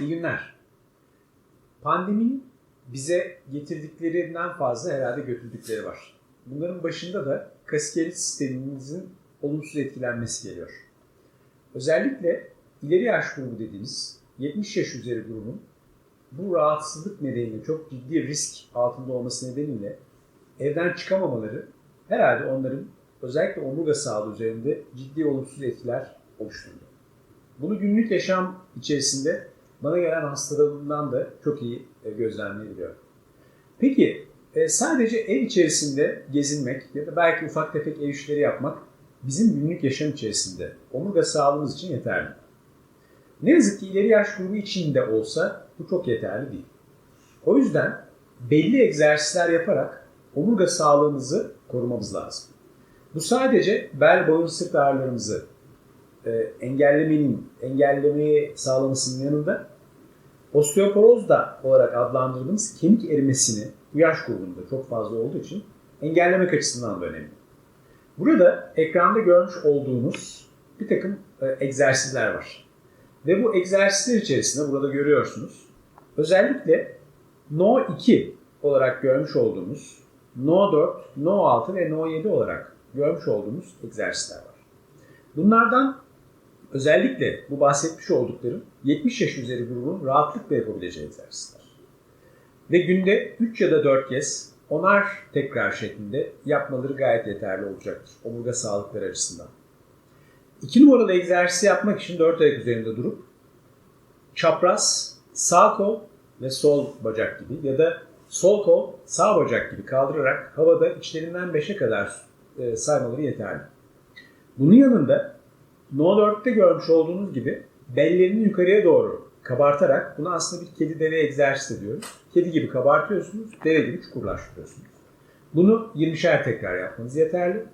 İyi günler. Pandeminin bize getirdiklerinden fazla herhalde götürdükleri var. Bunların başında da kasiyer sistemimizin olumsuz etkilenmesi geliyor. Özellikle ileri yaş grubu dediğimiz 70 yaş üzeri grubun bu rahatsızlık nedeniyle çok ciddi risk altında olması nedeniyle evden çıkamamaları herhalde onların özellikle omurga sağlığı üzerinde ciddi olumsuz etkiler oluşturdu. Bunu günlük yaşam içerisinde bana gelen hastalarımdan da çok iyi e, gözlemleyebiliyorum. Peki e, sadece ev içerisinde gezinmek ya da belki ufak tefek ev işleri yapmak bizim günlük yaşam içerisinde omurga sağlığımız için yeterli. Ne yazık ki ileri yaş grubu için de olsa bu çok yeterli değil. O yüzden belli egzersizler yaparak omurga sağlığımızı korumamız lazım. Bu sadece bel boyun sırt ağrılarımızı e, engellemenin, engellemeyi sağlamasının yanında osteoporoz da olarak adlandırdığımız kemik erimesini bu yaş grubunda çok fazla olduğu için engellemek açısından da önemli. Burada ekranda görmüş olduğunuz bir takım e, egzersizler var. Ve bu egzersizler içerisinde burada görüyorsunuz. Özellikle No 2 olarak görmüş olduğumuz No 4, No 6 ve No 7 olarak görmüş olduğumuz egzersizler var. Bunlardan özellikle bu bahsetmiş olduklarım 70 yaş üzeri grubun rahatlıkla yapabileceği egzersizler. Ve günde 3 ya da 4 kez onar tekrar şeklinde yapmaları gayet yeterli olacaktır omurga sağlıkları açısından. 2 numaralı egzersizi yapmak için 4 ayak üzerinde durup çapraz sağ kol ve sol bacak gibi ya da sol kol sağ bacak gibi kaldırarak havada içlerinden 5'e kadar e, saymaları yeterli. Bunun yanında No 4'te görmüş olduğunuz gibi bellerini yukarıya doğru kabartarak bunu aslında bir kedi deve egzersizi diyoruz. Kedi gibi kabartıyorsunuz, deve gibi çukurlaştırıyorsunuz. Bunu 20'şer tekrar yapmanız yeterli.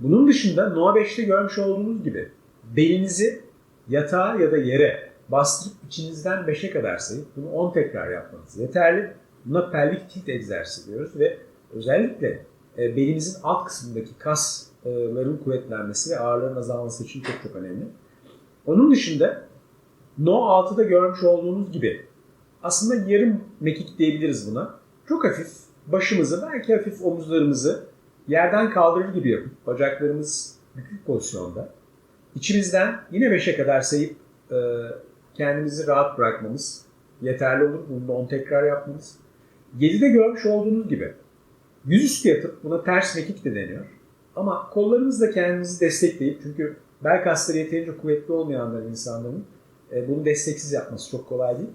Bunun dışında No 5'te görmüş olduğunuz gibi belinizi yatağa ya da yere bastırıp içinizden 5'e kadar sayıp bunu 10 tekrar yapmanız yeterli. Buna pelvik tilt egzersizi diyoruz ve özellikle e, belimizin alt kısmındaki kasların kuvvetlenmesi ve ağırlığın azalması için çok çok önemli. Onun dışında No 6'da görmüş olduğunuz gibi aslında yarım mekik diyebiliriz buna. Çok hafif başımızı belki hafif omuzlarımızı yerden kaldırır gibi yapıp bacaklarımız bükük pozisyonda içimizden yine 5'e kadar sayıp e, kendimizi rahat bırakmamız yeterli olur. Bunu da 10 tekrar yapmamız. 7'de görmüş olduğunuz gibi yüzüstü yatıp buna ters mekik de deniyor. Ama kollarımızla kendimizi destekleyip çünkü bel kasları yeterince kuvvetli olmayanlar insanların e, bunu desteksiz yapması çok kolay değil.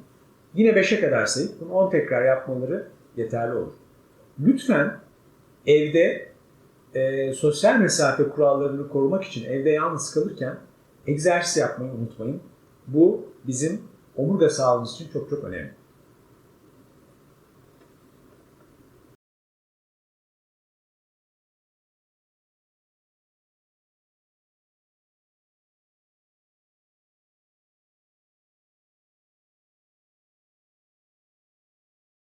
Yine 5'e kadar sayıp bunu 10 tekrar yapmaları yeterli olur. Lütfen evde e, sosyal mesafe kurallarını korumak için evde yalnız kalırken egzersiz yapmayı unutmayın. Bu bizim omurga sağlığımız için çok çok önemli.